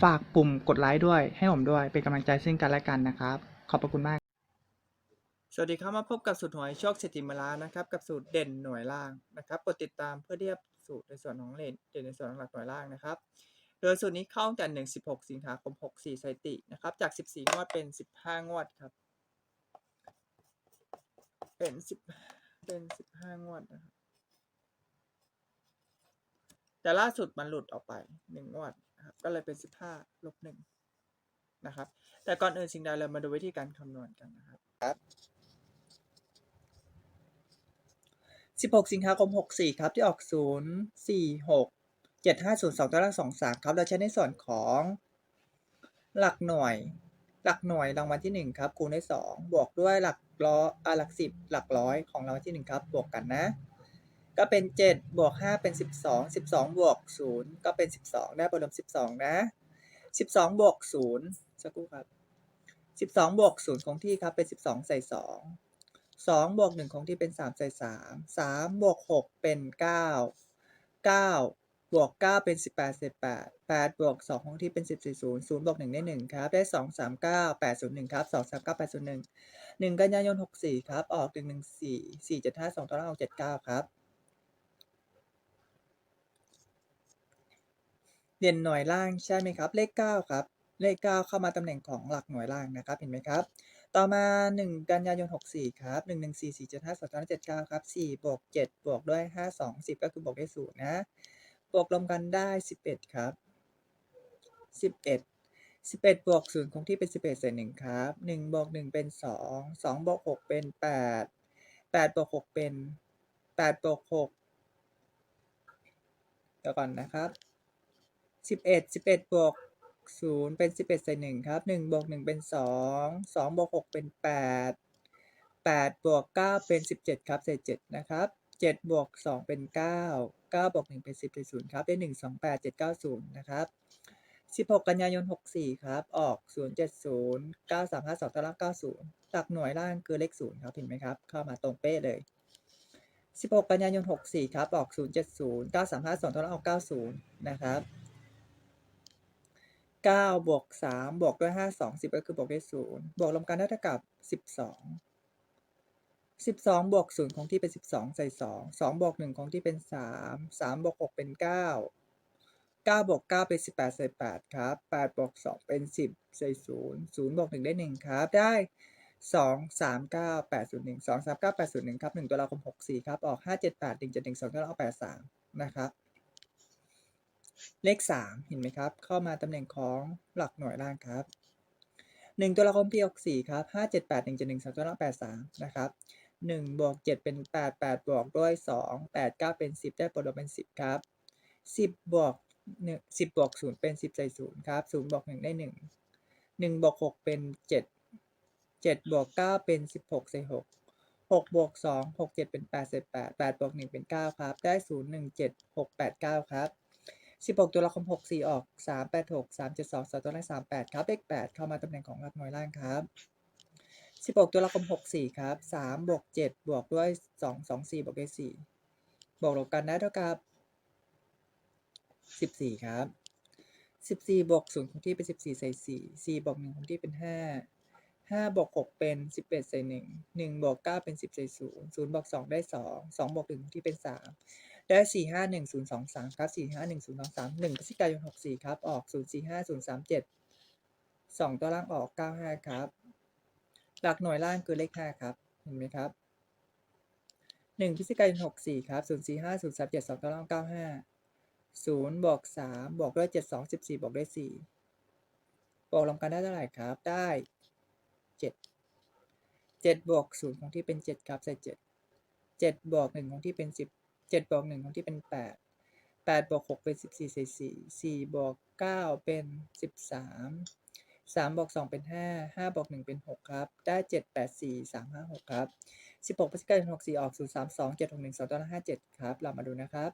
ฝากปุ่มกดไลค์ด้วย ให้ผมด้วย เป็นกำลังใจซึ่งกันและกันนะครับ ขอบพระคุณมาก สวัสดีครับมาพบกับสูตรหวยโชคเศรษฐีมาลานะครับ กับสูตรเด่นหน่วยล่างนะครับกดติดตามเพื่อเทียบสูตรในส่วนของเลนเด่นในส่วนของหลักหน่วยล่างนะครับ โดยสูตรนี้เข้าตั้งแต่1 16สิงหาคม64สถิตินะครับ จาก14งวดเป็น15งวดครับ เป็น10เป็น15งวดนะครับแต่ล่าสุดมันหลุดออกไปหนึ่งงวด นะครับ ก็เลยเป็น 15ลบหนึ่งนะครับ แต่ก่อนอื่นสิ่งใดเรามาดูวิธีการคำนวณกันนะครับ 16 สิงหาคม 64 ครับ ที่ออก 0 4 6 7 5 0 2ตัวละ2 3 ครับ เราใช้ในส่วนของหลักหน่วย หลักหน่วยรางวัลที่ 1 ครับ คูณด้วย2บวกด้วยหลักร้อยหลัก 10 หลักร้อยของรางวัลที่ 1 ครับ บวกกันนะ ก็เป็น 7 บวก 5 เป็น 12 12บสองบวก 0 ก็เป็น 12 ได้ผลรวม12 นะ 12บสองบวก 0สักครู่ครับ 12บสองบวก 0 คงที่ครับเป็น 12 ใส่2สองบวกหนึ่งคงที่เป็นสามใส่สามสามบวกหกเป็นเก้าเก้าบวกเก้าเป็นสิบแปดใส่แปดแปดบวกสองคงที่เป็นสิบสี่ศูนย์ศูนย์บวกหนึ่งได้หนึ่งครับ ได้สองสามเก้าแปดศูนย์หนึ่งครับสองสามเก้าแปดศูนย์หนึ่งหนึ่งกันยายนหกสี่ครับ ออกหนึ่งหนึ่งสี่สี่เจ็ดห้าสองตัวล่าออกเจ็ดเก้าครับ เด่นหน่วยล่างใช่ไหมครับ เลขเก้าครับ เลขเก้าเข้ามาตำแหน่งของหลักหน่วยล่างนะครับ เห็นไหมครับ ต่อมา 1 กันยายน 64 ครับ 1 1 4 4 7 5 2 2 7 9 ครับ 4 บวก 7 บวกด้วย 5 2 10 ก็คือบวกได้0นะ บวกรวมกันได้ 11 ครับ 11 11 บวก 0 คงที่เป็น 11ใส่1ครับ 1 บวก 1 เป็น 2 2 บวก 6 เป็น 8 8 บวก 6 เป็น 8 บวก 6 เดี๋ยวก่อนนะครับ 11 11บเอ็ดบวกศูนย์เป็นสิบเอ็ดใส่หนึ่งครับหนึ่งบวกหนึ่งเป็นสองสองบวกหกเป็นแปดแปดบวกเก้าเป็นสิบเจ็ดครับใส่เจ็ดนะครับเจ็ดบวกสองเป็นเก้าเก้าบวกหนึ่งเป็นสิบใส่ศูนย์ครับได้หนึ่งสองแปดเจ็ดเก้าศูนย์นะครับสิบหกกันยายนหกสี่ครับ ออกศูนย์เจ็ดศูนย์เก้าสามห้าสองตารางเก้าศูนย์หลักหน่วยล่างคือเลขศูนย์ครับเห็นไหมครับ เข้ามาตรงเป๊ะเลยสิบหกกันยายนหกสี่ครับ ออกศูนย์เจ็ดศูนย์เก้าสามห้าสองตารางออกเก้าศูนย์นะครับ เก้าบวกสามบวกด้วยห้าสองสิบก็คือบวกด้วยศูนย์บวกรวมกันได้เท่ากับสิบสองสิบสองบวกศูนย์คงที่เป็นสิบสองใส่สองสองบวกหนึ่งคงที่เป็นสามสามบวกหกเป็นเก้าเก้าบวกเก้าเป็นสิบแปดใส่แปดครับแปดบวกสองเป็นสิบใส่ศูนย์ศูนย์บวกหนึ่งได้หนึ่งครับ ได้สองสามเก้าแปดศูนย์หนึ่งสองสามเก้าแปดศูนย์หนึ่งครับหนึ่งตัวเราคมหกสี่ครับ ออกห้าเจ็ดแปดหนึ่งเจ็ดหนึ่งสองตัวเราเอาแปดสามนะครับ เลขสามเห็นไหมครับ เข้ามาตำแหน่งของหลักหน่วยล่างครับหนึ่งตัวละครพีออกสี่ครับห้าเจ็ดแปดหนึ่งเจ็ดหนึ่งสองตัวละแปดสามนะครับหนึ่งบวกเจ็ดเป็นแปดแปดบวกด้วยสองแปดเก้าเป็นสิบได้ผลรวมเป็นสิบครับสิบบวกหนึ่งสิบบวกศูนย์เป็นสิบใส่ศูนย์ครับศูนย์บวกหนึ่งได้หนึ่งหนึ่งบวกหกเป็นเจ็ดเจ็ดบวกเก้าเป็นสิบหกใส่หกหกบวกสองหกเจ็ดเป็นแปดใส่แปดแปดบวกหนึ่งเป็นเก้าครับ ได้ศูนย์หนึ่งเจ็ดหกแปดเก้าครับ สิบหกตัวละครหกสี่ออกสามแปดหกสามเจ็ดสองสองตัวเละสามแปดครับเลขแปดเข้ามาตำแหน่งของหลักหน่วยล่างครับสิบหกตัวละครหกสี่ครับสามบวกเจ็ดบวกด้วยสองสองสี่บวกด้วยสี่บวกลบกันได้เท่ากับสิบสี่ครับสิบสี่บวกศูนย์คงที่เป็นสิบสี่ใส่สี่สี่บวกหนึ่งคงที่เป็นห้าห้าบวกหกเป็นสิบเอ็ดใส่หนึ่งหนึ่งบวกเก้าเป็นสิบใส่ศูนย์ศูนย์บวกสองได้สองสองบวกหนึ่งที่เป็นสาม ได้สี่ห้าหนึ่งศูนย์สองสามครับสี่ห้าหนึ่งศูนย์สองสามหนึ่งพฤศจิกายนหกสี่ครับ ออกศูนย์สี่ห้าศูนย์สามเจ็ดสองตัวล่างออกเก้าห้าครับ หลักหน่วยล่างคือเลขห้าครับ เห็นไหมครับหนึ่งพฤศจิกายนหกสี่ครับศูนย์สี่ห้าศูนย์สามเจ็ดสองเก้างเก้าห้าศูนย์บวกสามบวกด้วยเจ็ดสองสิบสี่บวกด้วยสี่บวกรวมกันได้เท่าไหร่ครับ ได้เจ็ดเจ็ดบวกศูนย์ของที่เป็นเจ็ดครับใส่เจ็ดเจ็ดบวกหนึ่งของที่เป็นสิบ เจ็ดบวกหนึ่งของที่เป็นแปดแปดบวกหกเป็นสิบสี่ใส่สี่สี่บวกเก้าเป็นสิบสามสามบวกสองเป็นห้าห้าบวกหนึ่งเป็นหกครับ ได้เจ็ดแปดสี่สามห้าหกครับสิบหกพฤศจิกายนหกสี่ออกศูนย์สามสองเจ็ดหกหนึ่งสองต้นห้าเจ็ดครับ เรามาดูนะครับ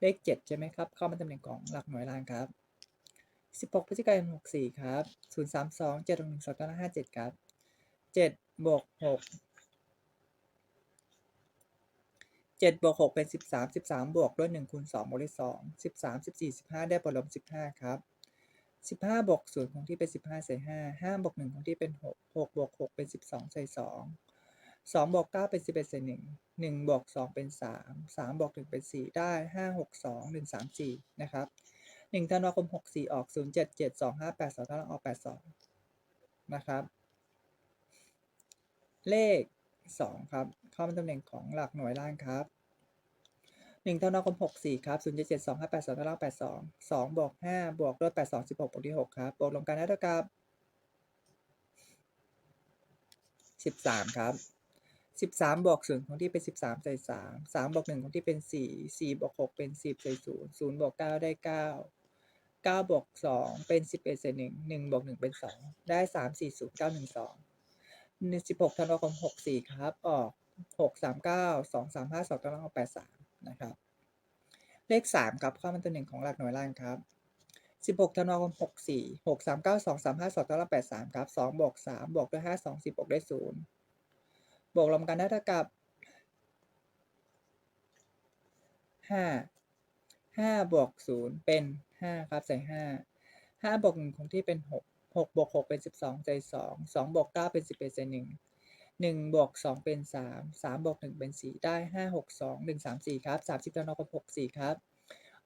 เลขเจ็ดใช่ไหมครับ เข้ามาตำแหน่งของหลักหน่วยล่างครับสิบหกพฤศจิกายนหกสี่ครับศูนย์สามสองเจ็ดหกหนึ่งสองต้นห้าเจ็ดครับเจ็ดบวกหก เจ็ดบวกหกเป็นสิบสามสิบสามบวกด้วยหนึ่งคูณสองบวกด้วยสองสิบสามสิบสี่สิบห้าได้ผลลบสิบห้าครับสิบห้าบวกศูนย์ของที่เป็นสิบห้าใส่ห้าห้าบวกหนึ่งของที่เป็นหกหกบวกหกเป็นสิบสองใส่สองสองบวกเก้าเป็นสิบเอ็ดใส่หนึ่งหนึ่งบวกสองเป็นสามสามบวกหนึ่งเป็นสี่ได้ห้าหกสองหนึ่งสามสี่นะครับหนึ่งธันวาคมหกสี่ออกศูนย์เจ็ดเจ็ดสองห้าแปดสองตารางออกแปดสองนะครับ เลข สองครับ เข้ามาตำแหน่งของหลักหน่วยล่างครับหนึ่งธันวาคมหกสี่ครับศูนย์เจ็ดเจ็ดสองห้าแปดสองตารางแปดสองสองบวกห้าบวกด้วยแปดสองสิบหกบวกที่หกครับบวกรวมกันได้เท่ากับสิบสามครับสิบสามบวกศูนย์ของที่เป็นสิบสามใส่สามสามบวกหนึ่งของที่เป็นสี่สี่บวกหกเป็นสิบใส่ศูนย์ศูนย์บวกเก้าได้เก้าเก้าบวกสองเป็นสิบเอ็ดใส่หนึ่งหนึ่งบวกหนึ่งเป็นสองได้สามสี่ศูนย์เก้าหนึ่งสอง หนึ่งสิบหกธันวาคมหกสี่ครับ ออกหกสามเก้าสองสามห้าสองตารางออกแปดสามนะครับ เลขสามครับเข้ามาตัวหนึ่งของหลักหน่วยล่างครับสิบหกธันวาคมหกสี่หกสามเก้าสองสามห้าสองตารางแปดสามครับสองบวกสามบวกด้วยห้าสองสิบบวกด้วยศูนย์บวกรวมกันได้เท่ากับห้าห้าบวกศูนย์เป็นห้าครับใส่ห้าห้าบวกหนึ่งคงที่เป็นหก หกบวกหกเป็นสิบสองใส่สองสองบวกเก้าเป็นสิบเอ็ดใส่หนึ่งหนึ่งบวกสองเป็นสามสามบวกหนึ่งเป็นสี่ได้ห้าหกสองหนึ่งสามสี่ครับสามสิบตัวนอกกับหกสี่ครับ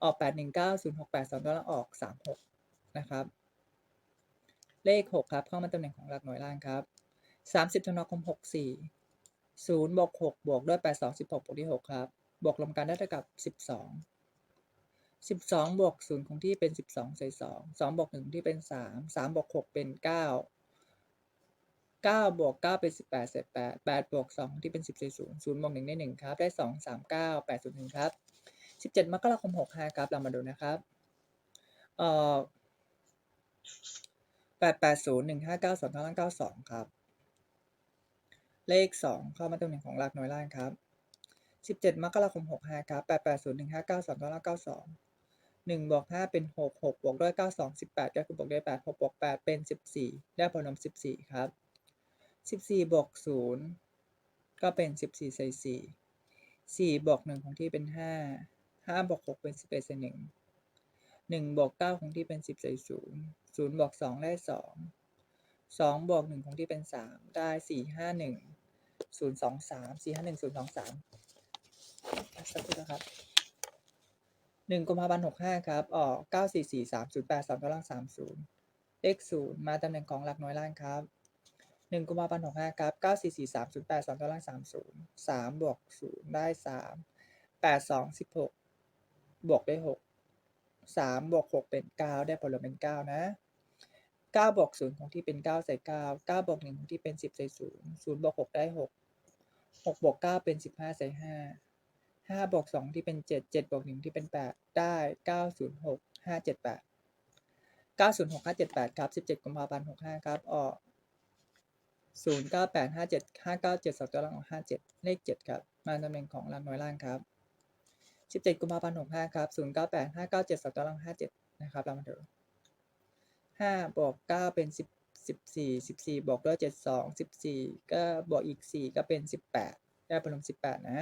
ออกแปดหนึ่งเก้าศูนย์หกแปดสองตัวแล้วออกสามหกนะครับ เลขหกครับ เข้ามาตำแหน่งของหลักหน่วยล่างครับสามสิบธันวาคมหกสี่ศูนย์บวกหกบวกด้วยแปดสองสิบหกบวกที่หกครับ บวกรวมกันได้เท่ากับสิบสอง สิบสองบวกศูนย์ของที่เป็นสิบสองใส่สองสองบวกหนึ่งที่เป็นสามสามบวกหกเป็นเก้าเก้าบวกเก้าเป็นสิบแปดเศษแปดแปดบวกสองที่เป็นสิบใส่ศูนย์ศูนย์บวกหนึ่งได้หนึ่งครับ ได้สองสามเก้าแปดศูนย์หนึ่งครับสิบเจ็ดมกราคมหกห้าครับ เรามาดูนะครับเอ่อแปดแปดศูนย์หนึ่งห้าเก้าสองเก้าเก้าสองครับ เลขสองเข้ามาตำแหน่งของหลักหน่วยล่างครับสิบเจ็ดมกราคมหกห้าครับแปดแปดศูนย์หนึ่งห้าเก้าสองเก้าเก้าสอง หนึ่งบวกห้าเป็นหกหกบวกด้วยเก้าสองสิบแปดก็คือบวกได้วยแปดหกบวกแปดเป็นสิบสี่ได้ผลลัพธ์สิบสี่ครับสิบสี่บวกศูนย์ก็เป็นสิบสี่ใส่สี่สี่บวกหนึ่งของที่เป็นห้าห้าบวกหกเป็นสิบเอ็ดใส่หนึ่งหนึ่งบวกเก้าของที่เป็นสิบใส่ศูนย์ศูนย์บวกสองได้สองสองบวกหนึ่งของที่เป็นสามได้สี่ห้าหนึ่งศูนย์สองสามสี่ห้าหนึ่งศูนย์สองสามสักครู่นะครับ หนึ่งกุมภาพันธ์หกห้าครับ ออกเก้าสี่สี่สามศูนย์แปดสามกำลังสามศูนย์เลขศูนย์มาตำแหน่งของหลักน้อยล่างครับหนึ่งกุมภาพันธ์หกห้าครับเก้าสี่สี่สามศูนย์แปดสองกำลังสามศูนย์สามบวกศูนย์ได้สามแปดสองสิบหกบวกได้หกสามบวกหกเป็นเก้าได้ผลลัพธ์เป็นเก้านะเก้าบวกศูนย์ของที่เป็นเก้าใส่เก้าเก้าบวกหนึ่งของที่เป็นสิบใส่ศูนย์ศูนย์บวกหกได้หกหกบวกเก้าเป็นสิบห้าใส่ห้า ห้าบวกสองที่เป็นเจ็ดเจ็ดบวกหนึ่งที่เป็นแปดได้เก้าศูนย์หกห้าเจ็ดแปดเก้าศูนย์หกห้าเจ็ดแปดครับสิบเจ็ดกุมภาพันธ์หกห้าครับออกศูนย์เก้าแปดห้าเจ็ดห้าเก้าเจ็ดสองตัวล่างออกห้าเจ็ดเลขเจ็ดครับ มาตำแหน่งของหลักน้อยล่างครับสิบเจ็ดกุมภาพันธ์หกห้าครับศูนย์เก้าแปดห้าเก้าเจ็ดสองตัวล่างห้าเจ็ดนะครับเรามาดูห้าบวกเก้าเป็นสิบสิบสี่สิบสี่บวกด้วยเจ็ดสองสิบสี่ก็บวกอีกสี่ก็เป็นสิบแปดได้ผลลัพธ์สิบแปดนะ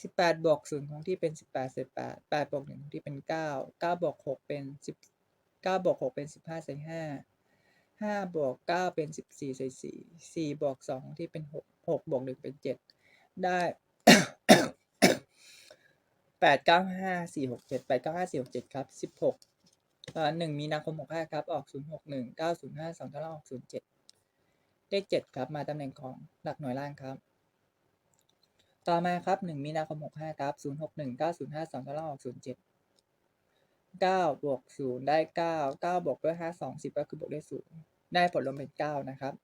สิบแปดบวกศูนย์ของที่เป็นสิบแปดเศษแปดแปดบวกหนึ่งของที่เป็นเก้าเก้าบวกหกเป็นสิบเก้าบวกหกเป็นสิบห้าใส่ห้าห้าบวกเก้าเป็นสิบสี่ใส่สี่สี่บวกสองที่เป็นหกหกบวกหนึ่งเป็นเจ็ดได้แปดเก้าห้าสี่หกเจ็ดแปดเก้าห้าสี่หกเจ็ดครับสิบหกหนึ่งมีนาคมหกห้าครับ ออกศูนย์หกหนึ่งเก้าศูนย์ห้าสองตาราออกศูนย์เจ็ดเลขเจ็ดครับ มาตำแหน่งของหลักหน่วยล่างครับ ต่อมาครับหนึ่งมีนาคมหกห้าครับศูนย์หกหนึ่งเก้าศูนย์ห้าสองตารางออกศูนย์เจ็ดเก้าบวกศูนย์ได้เก้าเก้าบวกด้วยห้าสองสิบก็คือบวกด้วยศูนย์ได้ผลรวมเป็นเก้านะครับ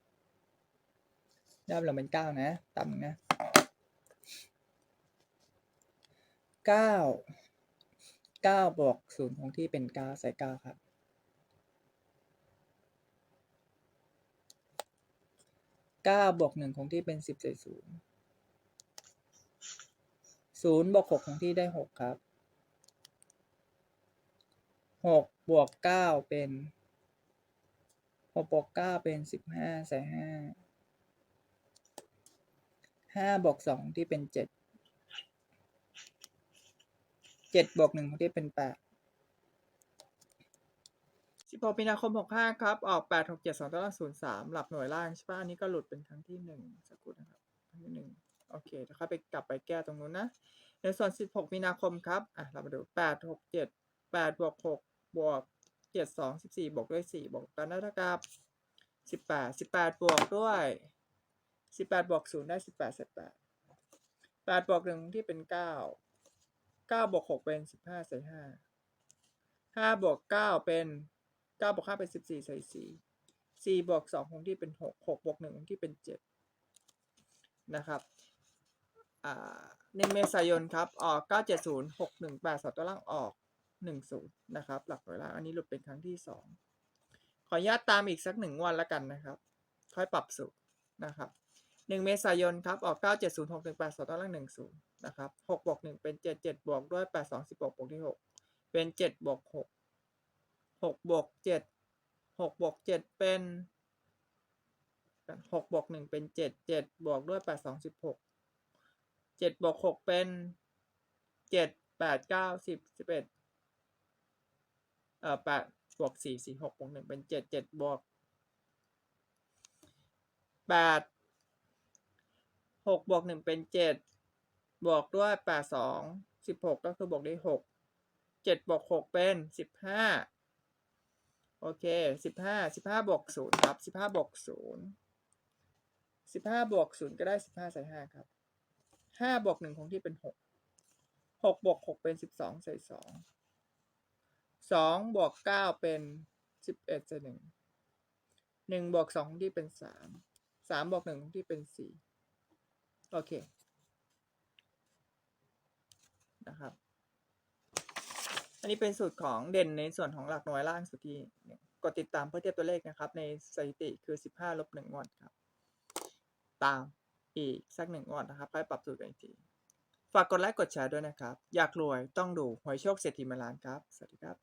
ได้ผลรวมเป็นเก้านะต่ำนะเก้าเก้าบวกศูนย์คงที่เป็นเก้าใส่เก้าครับเก้าบวกหนึ่งคงที่เป็นสิบใส่ศูนย์ ศูนย์บวกหกคงที่ได้หกครับหกบวกเก้าเป็นหกบวกเก้าเป็นสิบห้าใส่ห้าห้าบวกสองที่เป็นเจ็ดเจ็ดบวกหนึ่งที่เป็นแปดสิบหกมีนาคมหกห้าครับ ออกแปดหกเจ็ดสองตารางศูนย์สามหลักหน่วยล่างใช่ปะอันนี้ก็หลุดเป็นครั้งที่หนึ่งสักครู่นะครับครั้งที่หนึ่ง โอเคเดี๋ยวค่อยไปกลับไปแก้ตรงนู้นนะ ในส่วนสิบหกมีนาคมครับ อะ เรามาดูแปดหกเจ็ดแปดบวกหกบวกเจ็ดสองสิบสี่บวกด้วยสี่บวกกันได้เท่ากับสิบแปดสิบแปดบวกด้วยสิบแปดบวกศูนย์ได้สิบแปดสิบแปดแปดบวกหนึ่งที่เป็นเก้าเก้าบวกหกเป็นสิบห้าใส่ห้าห้าบวกเก้าเป็นเก้าบวกห้าเป็นสิบสี่ใส่สี่สี่บวกสองคงที่เป็นหกหกบวกหนึ่งคงที่เป็นเจ็ดนะครับ หนึ่งเมษายนครับ ออกเก้าเจ็ดศูนย์หกหนึ่งแปดสองตัวล่างออกหนึ่งศูนย์นะครับ หลักหน่วยล่างอันนี้หลุดเป็นครั้งที่สองขออนุญาตตามอีกสักหนึ่งวันล้วกันนะครับ ค่อยปรับสูตรนะครับหนึ่งเมษายนครับ ออกเก้าเจ็ดศูนย์หกหนึ่งแปดสองตัวล่างหนึ่งศูนย์นะครับหกบวกหนึ่งเป็นเจ็ดเจ็ดบวกด้วยแปดสองสิบวกบวกที่หกเป็นเจ็ดบวกหกหกบวกเจ็ดหกบวกเจ็ดเป็นหกบวกหนึ่งเป็นเจ็ดเจ็ดบวกด้วยแปดสองสิบหก เจ็ดบวกหกเป็นเจ็ดแปดเก้าสิบสิบเอ็ดเอ่อแปดบวกสี่สี่หกบวกหนึ่งเป็นเจ็ดเจ็ดบวกแปดหกบวกหนึ่งเป็นเจ็ดบวกด้วยแปดสองสิบหกก็คือบวกได้หกเจ็ดบวกหกเป็นสิบห้าโอเคสิบห้าสิบห้าบวกศูนย์ครับสิบห้าบวกศูนย์สิบห้าบวกศูนย์ก็ได้สิบห้าใส่ห้าครับ ห้าบวกหนึ่งคงที่เป็นหกหกบวกหกเป็นสิบสองใส่สองสองบวกเก้าเป็นสิบเอ็ดใส่หนึ่งหนึ่งบวกสองที่เป็นสามสามบวกหนึ่งที่เป็นสี่โอเคนะครับ อันนี้เป็นสูตรของเด่นในส่วนของหลักหน่วยล่างสุดที่กดติดตามเพื่อเทียบตัวเลขนะครับ ในสถิติคือสิบห้าลบหนึ่งงวดครับ ตาม อีกสักหนึ่งวันนะครับไปปรับสูตรกันอีกที ฝากกดไลค์กดแชร์ด้วยนะครับ อยากรวยต้องดูหวยโชคเศรษฐีมาลานครับ สวัสดีครับ